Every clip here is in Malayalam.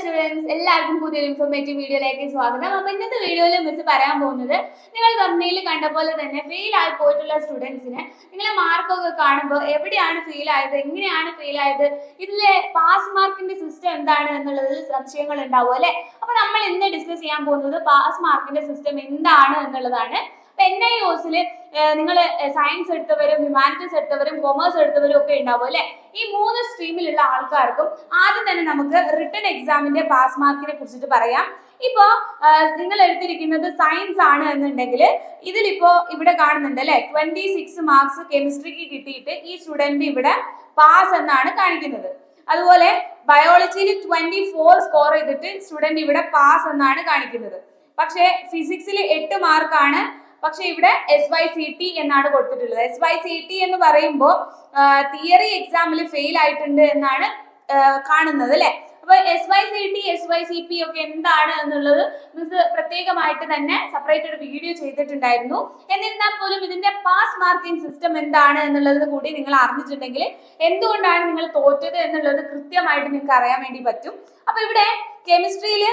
സ്റ്റുഡൻസ് എല്ലാവർക്കും പുതിയൊരു ഇൻഫോർമേറ്റീവ് വീഡിയോയിലേക്ക് സ്വാഗതം. അപ്പൊ ഇന്നത്തെ വീഡിയോയിൽ മിസ് പറയാൻ പോകുന്നത് നിങ്ങൾ തമ്മിൽ കണ്ട പോലെ തന്നെ ഫെയിൽ ആയി പോയിട്ടുള്ള സ്റ്റുഡൻസിന് നിങ്ങളെ മാർക്കൊക്കെ കാണുമ്പോൾ എവിടെയാണ് ഫെയിൽ ആയത് എങ്ങനെയാണ് ഫെയിൽ ആയത് ഇതിലെ പാസ് മാർക്കിന്റെ സിസ്റ്റം എന്താണ് എന്നുള്ളതിൽ സംശയങ്ങൾ ഉണ്ടാവും അല്ലെ? അപ്പൊ നമ്മൾ ഇന്ന് ഡിസ്കസ് ചെയ്യാൻ പോകുന്നത് പാസ് മാർക്കിന്റെ സിസ്റ്റം എന്താണ് എന്നുള്ളതാണ്. എൻ നിങ്ങൾ സയൻസ് എടുത്തവരും ഹ്യൂമാനിറ്റീസ് എടുത്തവരും കൊമേഴ്സ് എടുത്തവരും ഒക്കെ ഉണ്ടാവും അല്ലെ? ഈ മൂന്ന് സ്ട്രീമിലുള്ള ആൾക്കാർക്കും ആദ്യം തന്നെ നമുക്ക് റിട്ടേൺ എക്സാമിന്റെ പാസ് മാർക്കിനെ കുറിച്ചിട്ട് പറയാം. ഇപ്പോ നിങ്ങൾ എടുത്തിരിക്കുന്നത് സയൻസ് ആണ് എന്നുണ്ടെങ്കിൽ ഇതിലിപ്പോ ഇവിടെ കാണുന്നുണ്ട് അല്ലെ? ട്വന്റി സിക്സ് മാർക്സ് കെമിസ്ട്രിക്ക് കിട്ടിയിട്ട് ഈ സ്റ്റുഡന്റ് ഇവിടെ പാസ് എന്നാണ് കാണിക്കുന്നത്. അതുപോലെ ബയോളജിയിൽ ട്വന്റി ഫോർ സ്കോർ ചെയ്തിട്ട് സ്റ്റുഡന്റ് ഇവിടെ പാസ് എന്നാണ് കാണിക്കുന്നത്. പക്ഷേ ഫിസിക്സിൽ എട്ട് മാർക്കാണ് പക്ഷെ ഇവിടെ എസ് വൈ സി ടി എന്നാണ് കൊടുത്തിട്ടുള്ളത്. എസ് വൈ സി ടി എന്ന് പറയുമ്പോൾ തിയറി എക്സാമിൽ ഫെയിൽ ആയിട്ടുണ്ട് എന്നാണ് കാണുന്നത് അല്ലെ? അപ്പൊ S Y C T S Y C P ഒക്കെ എന്താണ് എന്നുള്ളത് മിസ് പ്രത്യേകമായിട്ട് തന്നെ സെപ്പറേറ്റ് ഒരു വീഡിയോ ചെയ്തിട്ടുണ്ടായിരുന്നു. എന്നിരുന്നാൽ പോലും ഇതിന്റെ പാസ് മാർക്കിംഗ് സിസ്റ്റം എന്താണ് എന്നുള്ളത് കൂടി നിങ്ങൾ അറിഞ്ഞിട്ടുണ്ടെങ്കിൽ എന്തുകൊണ്ടാണ് നിങ്ങൾ തോറ്റത് എന്നുള്ളത് കൃത്യമായിട്ട് നിങ്ങൾക്ക് അറിയാൻ വേണ്ടി പറ്റും. അപ്പൊ ഇവിടെ കെമിസ്ട്രിയിൽ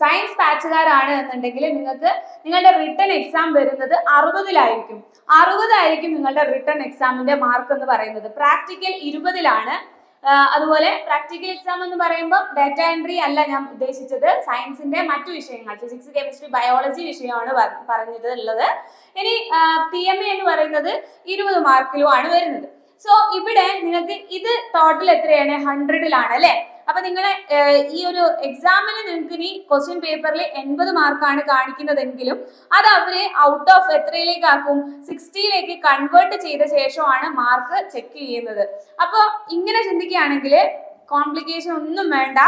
സയൻസ് ബാച്ചുകാരാണ് എന്നുണ്ടെങ്കിൽ നിങ്ങൾക്ക് നിങ്ങളുടെ റിട്ടേൺ എക്സാം വരുന്നത് അറുപതിലായിരിക്കും. അറുപതായിരിക്കും നിങ്ങളുടെ റിട്ടേൺ എക്സാമിന്റെ മാർക്ക് എന്ന് പറയുന്നത്. പ്രാക്ടിക്കൽ ഇരുപതിലാണ്. അതുപോലെ പ്രാക്ടിക്കൽ എക്സാം എന്ന് പറയുമ്പോൾ ഡാറ്റ എൻട്രി അല്ല ഞാൻ ഉദ്ദേശിച്ചത്. സയൻസിന്റെ മറ്റു വിഷയങ്ങൾ ഫിസിക്സ് കെമിസ്ട്രി ബയോളജി വിഷയമാണ് പറഞ്ഞത് ഉള്ളത് ഇനി പി എം എ എന്ന് പറയുന്നത് ഇരുപത് മാർക്കിലുമാണ് വരുന്നത്. സോ ഇവിടെ നിങ്ങൾക്ക് ഇത് ടോട്ടൽ എത്രയാണ്? ഹൺഡ്രഡിലാണ് അല്ലെ? അപ്പൊ നിങ്ങളെ ഈ ഒരു എക്സാമിന് നിങ്ങൾക്ക് ഇനി ക്വസ്റ്റ്യൻ പേപ്പറിൽ എൺപത് മാർക്കാണ് കാണിക്കുന്നതെങ്കിലും അത് അവരെ ഔട്ട് ഓഫ് എത്രയിലേക്ക് ആക്കും? സിക്സ്റ്റിയിലേക്ക് കൺവേർട്ട് ചെയ്ത ശേഷമാണ് മാർക്ക് ചെക്ക് ചെയ്യുന്നത്. അപ്പോൾ ഇങ്ങനെ ചിന്തിക്കുകയാണെങ്കിൽ കോംപ്ലിക്കേഷൻ ഒന്നും വേണ്ട.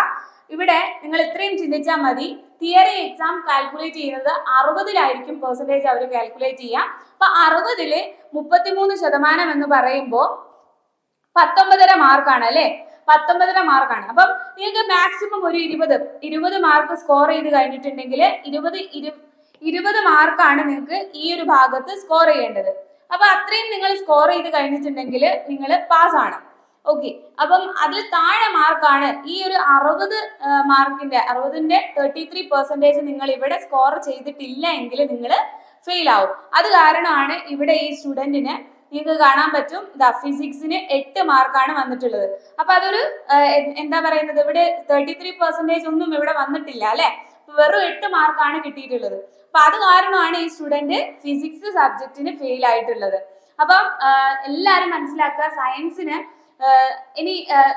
ഇവിടെ നിങ്ങൾ ഇത്രയും ചിന്തിച്ചാൽ മതി. തിയറി എക്സാം കാൽക്കുലേറ്റ് ചെയ്യുന്നത് അറുപതിലായിരിക്കും പെർസെന്റേജ് അവർ കാൽക്കുലേറ്റ് ചെയ്യുക അപ്പൊ അറുപതിൽ മുപ്പത്തിമൂന്ന് ശതമാനം എന്ന് പറയുമ്പോൾ പത്തൊമ്പതര മാർക്കാണ് അല്ലെ? പത്തൊമ്പതര മാർക്കാണ്. അപ്പം നിങ്ങൾക്ക് മാക്സിമം ഒരു ഇരുപത് ഇരുപത് മാർക്ക് സ്കോർ ചെയ്ത് കഴിഞ്ഞിട്ടുണ്ടെങ്കിൽ ഇരുപത് ഇരു ഇരുപത് മാർക്കാണ് നിങ്ങൾക്ക് ഈ ഒരു ഭാഗത്ത് സ്കോർ ചെയ്യേണ്ടത്. അപ്പൊ അത്രയും നിങ്ങൾ സ്കോർ ചെയ്ത് കഴിഞ്ഞിട്ടുണ്ടെങ്കിൽ നിങ്ങൾ പാസ്സാണ് ഓക്കെ അപ്പം അതിൽ താഴെ മാർക്കാണ് ഈ ഒരു അറുപത് മാർക്കിന്റെ അറുപതിന്റെ തേർട്ടി ത്രീ പെർസെന്റേജ് നിങ്ങൾ ഇവിടെ സ്കോർ ചെയ്തിട്ടില്ല എങ്കിൽ നിങ്ങൾ ഫെയിൽ ആവും. അത് കാരണമാണ് ഇവിടെ ഈ സ്റ്റുഡന്റിന് നിങ്ങൾക്ക് കാണാൻ പറ്റും. ഇതാ ഫിസിക്സിന് എട്ട് മാർക്കാണ് വന്നിട്ടുള്ളത്. അപ്പൊ അതൊരു എന്താ പറയുന്നത്? ഇവിടെ തേർട്ടി ത്രീ പെർസെന്റേജ് ഒന്നും ഇവിടെ വന്നിട്ടില്ല അല്ലെ? വെറും എട്ട് മാർക്കാണ് കിട്ടിയിട്ടുള്ളത്. അപ്പൊ അത് കാരണമാണ് ഈ സ്റ്റുഡന്റ് ഫിസിക്സ് സബ്ജക്റ്റിന് ഫെയിൽ ആയിട്ടുള്ളത്. അപ്പം എല്ലാരും മനസ്സിലാക്കുക സയൻസിന് ഇനി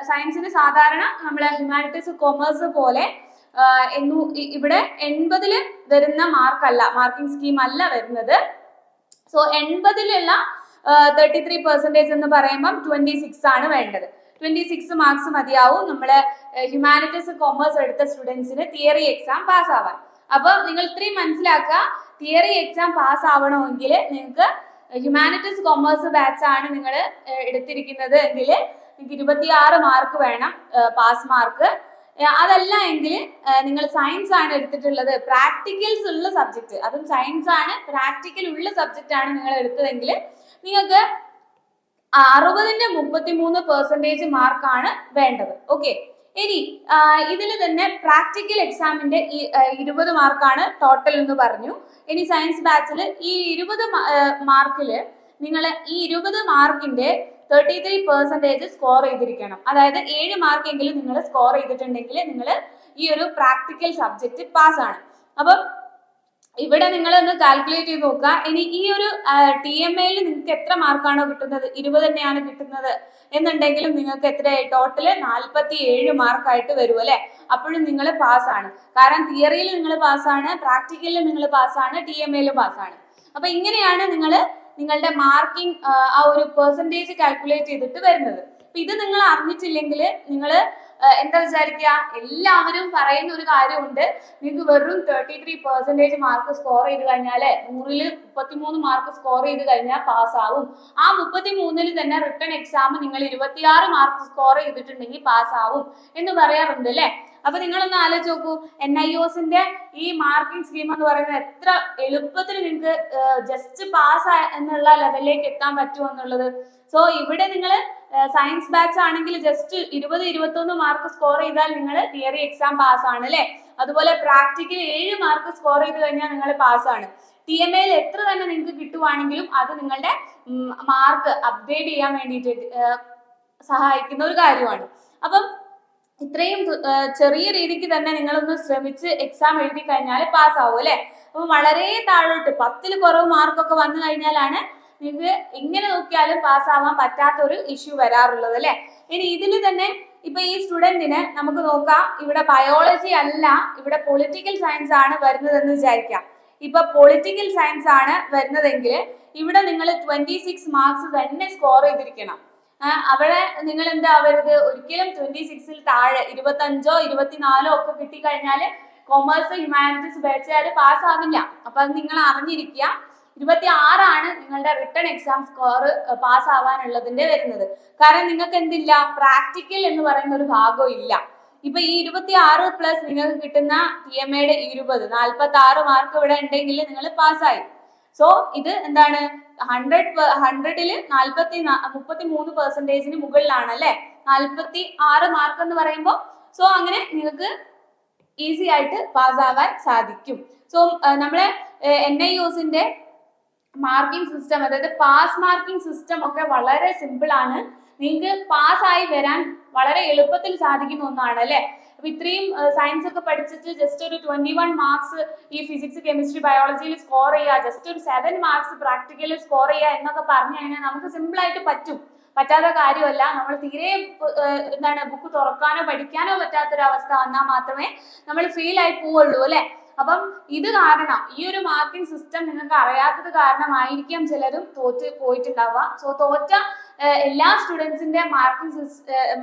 സയൻസിന് സാധാരണ നമ്മളെ ഹ്യൂമാനിറ്റീസ് കൊമേഴ്സ് പോലെ ഇവിടെ എൺപതിൽ വരുന്ന മാർക്കല്ല മാർക്കിംഗ് സ്കീം അല്ല വരുന്നത്. സോ എൺപതിലുള്ള തേർട്ടി ത്രീ പെർസെന്റേജ് എന്ന് പറയുമ്പം ട്വന്റി സിക്സ് ആണ് വേണ്ടത്. ട്വന്റി സിക്സ് മാർക്സ് മതിയാവും നമ്മൾ ഹ്യൂമാനിറ്റീസ് കോമേഴ്സ് എടുത്ത സ്റ്റുഡൻസിന് തിയറി എക്സാം പാസ് ആവാൻ. അപ്പോൾ നിങ്ങൾ ഇത്രയും മനസ്സിലാക്കുക തിയറി എക്സാം പാസ് ആവണമെങ്കിൽ നിങ്ങൾക്ക് ഹ്യൂമാനിറ്റീസ് കോമേഴ്സ് ബാച്ച് ആണ് നിങ്ങൾ എടുത്തിരിക്കുന്നത് എങ്കിൽ നിങ്ങൾക്ക് ഇരുപത്തിയാറ് മാർക്ക് വേണം പാസ് മാർക്ക് അതല്ല എങ്കിൽ നിങ്ങൾ സയൻസ് ആണ് എടുത്തിട്ടുള്ളത് പ്രാക്ടിക്കൽസ് ഉള്ള സബ്ജക്റ്റ് അതും സയൻസ് ആണ് പ്രാക്ടിക്കൽ ഉള്ള സബ്ജക്റ്റ് ആണ് നിങ്ങൾ എടുത്തതെങ്കിൽ നിങ്ങൾക്ക് അറുപതിന്റെ മുപ്പത്തി മൂന്ന് പെർസെന്റേജ് മാർക്കാണ് വേണ്ടത്. ഓക്കെ ഇനി ഇതിൽ തന്നെ പ്രാക്ടിക്കൽ എക്സാമിന്റെ ഇരുപത് മാർക്കാണ് ടോട്ടൽ എന്ന് പറഞ്ഞു. ഇനി സയൻസ് ബാച്ചിൽ ഈ ഇരുപത് മാർക്കിൽ നിങ്ങൾ ഈ ഇരുപത് മാർക്കിന്റെ തേർട്ടി ത്രീ പെർസെന്റേജ് സ്കോർ ചെയ്തിരിക്കണം. അതായത് ഏഴ് മാർക്കെങ്കിലും നിങ്ങൾ സ്കോർ ചെയ്തിട്ടുണ്ടെങ്കിൽ നിങ്ങൾ ഈ ഒരു പ്രാക്ടിക്കൽ സബ്ജക്റ്റ് പാസ് ആണ്. അപ്പം ഇവിടെ നിങ്ങൾ ഒന്ന് കാൽക്കുലേറ്റ് ചെയ്ത് നോക്കുക. ഇനി ഈ ഒരു ടി എം എയിൽ നിങ്ങൾക്ക് എത്ര മാർക്കാണോ കിട്ടുന്നത്? ഇരുപത് തന്നെയാണ് കിട്ടുന്നത്. എന്നുണ്ടെങ്കിലും നിങ്ങൾക്ക് എത്രയായി ടോട്ടൽ നാൽപ്പത്തി ഏഴ് മാർക്കായിട്ട് വരും അല്ലെ? അപ്പോഴും നിങ്ങൾ പാസ്സാണ് കാരണം തിയറിയിൽ നിങ്ങൾ പാസ്സാണ് പ്രാക്ടിക്കലിൽ നിങ്ങൾ പാസ്സാണ് ടി എം എയിലും പാസ്സാണ് അപ്പൊ ഇങ്ങനെയാണ് നിങ്ങൾ നിങ്ങളുടെ മാർക്കിംഗ് ആ ഒരു പെർസെന്റേജ് കാൽക്കുലേറ്റ് ചെയ്തിട്ട് വരുന്നത്. അപ്പൊ ഇത് നിങ്ങൾ അറിഞ്ഞിട്ടില്ലെങ്കിൽ നിങ്ങൾ എന്താ വിചാരിക്കുക എല്ലാവരും പറയുന്ന ഒരു കാര്യമുണ്ട്. നിങ്ങൾക്ക് വെറും thirty three percentage mark score ചെയ്ത് കഴിഞ്ഞാൽ നൂറിൽ മുപ്പത്തിമൂന്ന് മാർക്ക് സ്കോർ ചെയ്ത് കഴിഞ്ഞാൽ പാസ്സാവും. ആ മുപ്പത്തി മൂന്നിൽ തന്നെ റിട്ടേൺ എക്സാം നിങ്ങൾ ഇരുപത്തിയാറ് മാർക്ക് സ്കോർ ചെയ്തിട്ടുണ്ടെങ്കിൽ പാസ്സാവും എന്ന് പറയാറുണ്ട് അല്ലേ അപ്പൊ നിങ്ങളൊന്ന് ആലോചിച്ച് നോക്കൂ. എൻ ഐ ഒസിന്റെ ഈ മാർക്കിംഗ് സ്കീം എന്ന് പറയുന്നത് എത്ര എളുപ്പത്തിൽ നിങ്ങൾക്ക് ജസ്റ്റ് പാസ് എന്നുള്ള ലെവലിലേക്ക് എത്താൻ പറ്റുമോ എന്നുള്ളത് സോ ഇവിടെ നിങ്ങൾ സയൻസ് ബാച്ച് ആണെങ്കിൽ ജസ്റ്റ് ഇരുപത് ഇരുപത്തൊന്ന് മാർക്ക് സ്കോർ ചെയ്താൽ നിങ്ങൾ തിയറി എക്സാം പാസ്സാണ് അല്ലേ? അതുപോലെ പ്രാക്ടിക്കൽ ഏഴ് മാർക്ക് സ്കോർ ചെയ്ത് കഴിഞ്ഞാൽ നിങ്ങൾ പാസ്സാണ് ടി എം എയിൽ എത്ര തന്നെ നിങ്ങൾക്ക് കിട്ടുവാണെങ്കിലും അത് നിങ്ങളുടെ മാർക്ക് അപ്ഗ്രേഡ് ചെയ്യാൻ വേണ്ടിയിട്ട് സഹായിക്കുന്ന ഒരു കാര്യമാണ്. അപ്പം ഇത്രയും ചെറിയ രീതിക്ക് തന്നെ നിങ്ങളൊന്ന് ശ്രമിച്ച് എക്സാം എഴുതി കഴിഞ്ഞാൽ പാസ്സാവും അല്ലേ? അപ്പം വളരെ താഴോട്ട് പത്തിൽ കുറവ് മാർക്കൊക്കെ വന്നു കഴിഞ്ഞാലാണ് നിങ്ങൾക്ക് എങ്ങനെ നോക്കിയാലും പാസ്സാവാൻ പറ്റാത്ത ഒരു ഇഷ്യൂ വരാറുള്ളത് അല്ലെ? ഇനി ഇതിൽ തന്നെ ഇപ്പൊ ഈ സ്റ്റുഡന്റിന് നമുക്ക് നോക്കാം ഇവിടെ ബയോളജി അല്ല ഇവിടെ പൊളിറ്റിക്കൽ സയൻസ് ആണ് വരുന്നതെന്ന് വിചാരിക്കാം. ഇപ്പൊ പൊളിറ്റിക്കൽ സയൻസ് ആണ് വരുന്നതെങ്കിൽ ഇവിടെ നിങ്ങൾ ട്വന്റി സിക്സ് മാർക്സ് തന്നെ സ്കോർ ചെയ്തിരിക്കണം. അവിടെ നിങ്ങൾ എന്താ ആവരുത്? ഒരിക്കലും ട്വന്റി സിക്സിൽ താഴെ ഇരുപത്തഞ്ചോ ഇരുപത്തിനാലോ ഒക്കെ കിട്ടിക്കഴിഞ്ഞാൽ കൊമേഴ്സ് ഹ്യൂമാനിറ്റീസ് ബാച്ചുകാർ പാസ്സാവില്ല അപ്പൊ അത് നിങ്ങൾ അറിഞ്ഞിരിക്കുക. ഇരുപത്തി ആറാണ് നിങ്ങളുടെ റിട്ടേൺ എക്സാം സ്കോർ പാസ് ആവാനുള്ളതിന്റെ വരുന്നത്. കാരണം നിങ്ങൾക്ക് എന്തില്ല? പ്രാക്ടിക്കൽ എന്ന് പറയുന്ന ഒരു ഭാഗം ഇല്ല. ഇപ്പൊ ഈ ഇരുപത്തി ആറ് പ്ലസ് നിങ്ങൾക്ക് കിട്ടുന്ന ടി എം എയുടെ ഇരുപത് നാൽപ്പത്തി ആറ് മാർക്ക് ഇവിടെ ഉണ്ടെങ്കിൽ നിങ്ങൾ പാസ്സായി സോ ഇത് എന്താണ്? ഹൺഡ്രഡ് ഹൺഡ്രഡിൽ നാൽപ്പത്തി മുപ്പത്തി മൂന്ന് പെർസെന്റേജിന് മുകളിലാണ് അല്ലെ? നാൽപ്പത്തി ആറ് മാർക്ക് എന്ന് പറയുമ്പോൾ സോ അങ്ങനെ നിങ്ങൾക്ക് ഈസി ആയിട്ട് പാസ്സാവാൻ സാധിക്കും. സോ നമ്മളെ എൻ ഐ യുസിന്റെ മാർക്കിംഗ് സിസ്റ്റം അതായത് പാസ് മാർക്കിംഗ് സിസ്റ്റം ഒക്കെ വളരെ സിമ്പിൾ ആണ്. നിങ്ങൾക്ക് പാസ്സായി വരാൻ വളരെ എളുപ്പത്തിൽ സാധിക്കുന്ന ഒന്നാണ് അല്ലെ? അപ്പൊ ഇത്രയും സയൻസ് ഒക്കെ പഠിച്ചിട്ട് ജസ്റ്റ് ഒരു ട്വന്റി വൺ മാർക്സ് ഈ ഫിസിക്സ് കെമിസ്ട്രി ബയോളജിയിൽ സ്കോർ ചെയ്യുക ജസ്റ്റ് ഒരു സെവൻ മാർക്സ് പ്രാക്ടിക്കലിൽ സ്കോർ ചെയ്യുക എന്നൊക്കെ പറഞ്ഞു കഴിഞ്ഞാൽ നമുക്ക് സിമ്പിൾ ആയിട്ട് പറ്റും. പറ്റാത്ത കാര്യമല്ല. നമ്മൾ തീരെ എന്താണ് ബുക്ക് തുറക്കാനോ പഠിക്കാനോ പറ്റാത്തൊരവസ്ഥ വന്നാൽ മാത്രമേ നമ്മൾ ഫീൽ ആയി പോവുള്ളൂ അല്ലെ? അപ്പം ഇത് കാരണം ഈ ഒരു മാർക്കിംഗ് സിസ്റ്റം നിങ്ങൾക്ക് അറിയാത്തത് കാരണമായിരിക്കാം ചിലരും തോറ്റ് പോയിട്ടുണ്ടാവുക. സോ തോറ്റ എല്ലാ സ്റ്റുഡൻസിന്റെ മാർക്കിംഗ്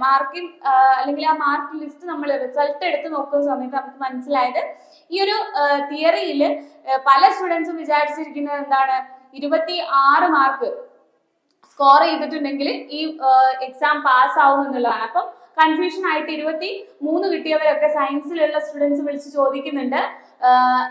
മാർക്കിംഗ് അല്ലെങ്കിൽ ആ മാർക്ക് ലിസ്റ്റ് നമ്മൾ റിസൾട്ട് എടുത്ത് നോക്കുന്ന സമയത്ത് നമുക്ക് മനസ്സിലായത് ഈ ഒരു തിയറിയിൽ പല സ്റ്റുഡൻസും വിചാരിച്ചിരിക്കുന്നത് എന്താണ്? ഇരുപത്തി ആറ് മാർക്ക് സ്കോർ ചെയ്തിട്ടുണ്ടെങ്കിൽ ഈ എക്സാം പാസ് ആവും എന്നുള്ളതാണ് അപ്പം കൺഫ്യൂഷൻ ആയിട്ട് ഇരുപത്തി മൂന്ന് കിട്ടിയവരൊക്കെ സയൻസിലുള്ള സ്റ്റുഡൻസ് വിളിച്ച് ചോദിക്കുന്നുണ്ട്.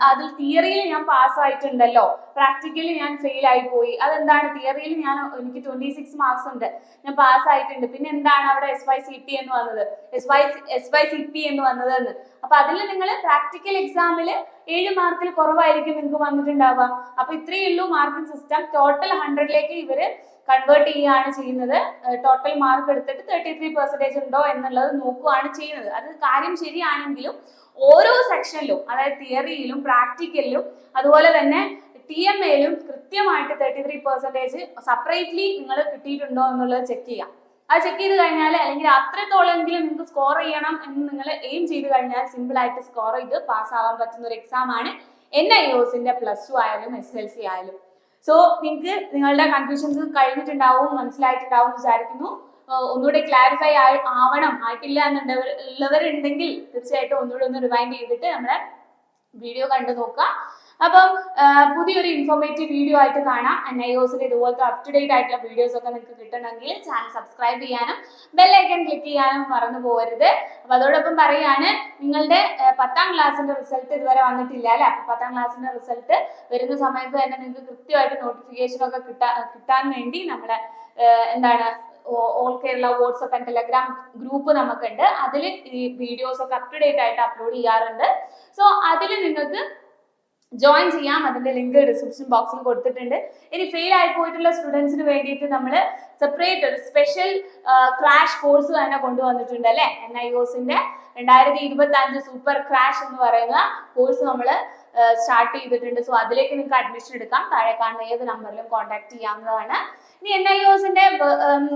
അതിൽ തിയറിയിൽ ഞാൻ പാസ് ആയിട്ടുണ്ടല്ലോ. പ്രാക്ടിക്കലി ഞാൻ ഫെയിൽ ആയി പോയി. അതെന്താണ്? തിയറിയിൽ ഞാൻ എനിക്ക് ട്വന്റി സിക്സ് മാർക്സ് ഉണ്ട്. ഞാൻ പാസ് ആയിട്ടുണ്ട്. പിന്നെ എന്താണ് അവിടെ എസ് വൈ സി പി എന്ന് വന്നത്? S Y S Y C P എന്ന് വന്നത് എന്ന് അപ്പൊ അതിൽ നിങ്ങൾ പ്രാക്ടിക്കൽ എക്സാമിൽ ഏഴ് മാർക്കിൽ കുറവായിരിക്കും നിങ്ങൾക്ക് വന്നിട്ടുണ്ടാവുക. അപ്പൊ ഇത്രയേ ഉള്ളൂ മാർക്കിംഗ് സിസ്റ്റം ടോട്ടൽ ഹൺഡ്രഡിലേക്ക് ഇവർ കൺവേർട്ട് ചെയ്യുകയാണ് ചെയ്യുന്നത്. ടോട്ടൽ മാർക്ക് എടുത്തിട്ട് തേർട്ടി ത്രീ പെർസെന്റേജ് ഉണ്ടോ എന്നുള്ളത് നോക്കുകയാണ് ചെയ്യുന്നത്. അത് കാര്യം ശരിയാണെങ്കിലും ഓരോ സെക്ഷനിലും അതായത് തിയറിയിലും പ്രാക്ടിക്കലിലും അതുപോലെ തന്നെ ടി എം എയിലും കൃത്യമായിട്ട് തേർട്ടി ത്രീ പെർസെന്റേജ് സെപ്പറേറ്റ്ലി നിങ്ങൾ കിട്ടിയിട്ടുണ്ടോ എന്നുള്ളത് ചെക്ക് ചെയ്യാം അത് ചെക്ക് ചെയ്ത് കഴിഞ്ഞാൽ അല്ലെങ്കിൽ അത്രത്തോളമെങ്കിലും നിങ്ങൾക്ക് സ്കോർ ചെയ്യണം എന്ന് നിങ്ങൾ എയിം ചെയ്ത് കഴിഞ്ഞാൽ സിമ്പിൾ ആയിട്ട് സ്കോർ ചെയ്ത് പാസ് ആവാൻ പറ്റുന്ന ഒരു എക്സാം ആണ് എൻ ഐ ഒസിന്റെ പ്ലസ് ടു ആയാലും എസ് എൽ സി ആയാലും. സോ നിങ്ങൾക്ക് നിങ്ങളുടെ കൺഫ്യൂഷൻസ് കഴിഞ്ഞിട്ടുണ്ടാവും മനസ്സിലായിട്ടുണ്ടാവും വിചാരിക്കുന്നു. ഒന്നുകൂടെ ക്ലാരിഫൈ ആവണം. ആയിട്ടില്ല എന്നുള്ളവരുണ്ടെങ്കിൽ തീർച്ചയായിട്ടും ഒന്നുകൂടെ ഒന്ന് റിവൈൻഡ് ചെയ്തിട്ട് നമ്മുടെ വീഡിയോ കണ്ടു നോക്കുക. അപ്പം പുതിയൊരു ഇൻഫോർമേറ്റീവ് വീഡിയോ ആയിട്ട് കാണാം. എൻ ഐ ഒസിൽ ഇതുപോലത്തെ അപ് ടു ഡേറ്റ് ആയിട്ടുള്ള വീഡിയോസ് ഒക്കെ നിങ്ങൾക്ക് കിട്ടണമെങ്കിൽ ചാനൽ സബ്സ്ക്രൈബ് ചെയ്യാനും ബെല്ലൈക്കൺ ക്ലിക്ക് ചെയ്യാനും മറന്നു പോകരുത്. അപ്പൊ അതോടൊപ്പം പറയാണ് നിങ്ങളുടെ പത്താം ക്ലാസ്സിന്റെ റിസൾട്ട് ഇതുവരെ വന്നിട്ടില്ല അല്ലെ? അപ്പൊ പത്താം ക്ലാസ്സിന്റെ റിസൾട്ട് വരുന്ന സമയത്ത് തന്നെ നിങ്ങൾക്ക് കൃത്യമായിട്ട് നോട്ടിഫിക്കേഷൻ ഒക്കെ കിട്ടാ കിട്ടാൻ വേണ്ടി നമ്മളെ എന്താണ് all Kerala WhatsApp and Telegram group നമുക്കുണ്ട്. അതിൽ ഈ വീഡിയോസ് ഒക്കെ അപ് ടു ഡേറ്റ് ആയിട്ട് അപ്ലോഡ് ചെയ്യാറുണ്ട്. സോ അതിൽ നിങ്ങൾക്ക് ജോയിൻ ചെയ്യാം. അതിന്റെ ലിങ്ക് ഡിസ്ക്രിപ്ഷൻ ബോക്സിൽ കൊടുത്തിട്ടുണ്ട്. ഇനി ഫെയിൽ ആയി പോയിട്ടുള്ള സ്റ്റുഡൻസിന് വേണ്ടിയിട്ട് നമ്മൾ സെപ്പറേറ്റ് ഒരു സ്പെഷ്യൽ ക്രാഷ് കോഴ്സ് തന്നെ കൊണ്ടുവന്നിട്ടുണ്ട് അല്ലെ? എൻ ഐ ഒസിന്റെ രണ്ടായിരത്തി ഇരുപത്തി അഞ്ച് സൂപ്പർ ക്രാഷ് എന്ന് പറയുന്ന കോഴ്സ് നമ്മൾ സ്റ്റാർട്ട് ചെയ്തിട്ടുണ്ട്. സോ അതിലേക്ക് നിങ്ങൾക്ക് അഡ്മിഷൻ എടുക്കാം. താഴെ കാണുന്ന ഏത് നമ്പറിലും കോൺടാക്ട് ചെയ്യാവുന്നതാണ്. ഇനി എൻ ഐ ഒസിന്റെ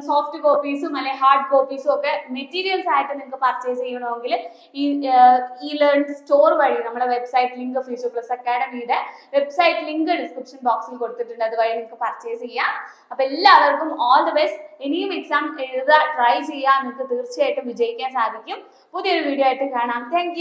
സോഫ്റ്റ് കോപ്പീസും അല്ലെ ഹാർഡ് കോപ്പീസും ഒക്കെ മെറ്റീരിയൽസ് ആയിട്ട് നിങ്ങൾക്ക് പർച്ചേസ് ചെയ്യണമെങ്കിൽ ഈ ഇ ലേൺ സ്റ്റോർ വഴി നമ്മുടെ വെബ്സൈറ്റ് ലിങ്ക് ഫ്യൂച്ചർ പ്ലസ് അക്കാഡമിയുടെ വെബ്സൈറ്റ് ലിങ്ക് ഡിസ്ക്രിപ്ഷൻ ബോക്സിൽ കൊടുത്തിട്ടുണ്ട്. അതുവഴി നിങ്ങൾക്ക് പർച്ചേസ് ചെയ്യാം. അപ്പൊ എല്ലാവർക്കും ഓൾ ദി ബെസ്റ്റ് ഇനിയും എക്സാം എഴുതുക ട്രൈ ചെയ്യുക നിങ്ങൾക്ക് തീർച്ചയായിട്ടും വിജയിക്കാൻ സാധിക്കും. പുതിയൊരു വീഡിയോ ആയിട്ട് കാണാം. താങ്ക്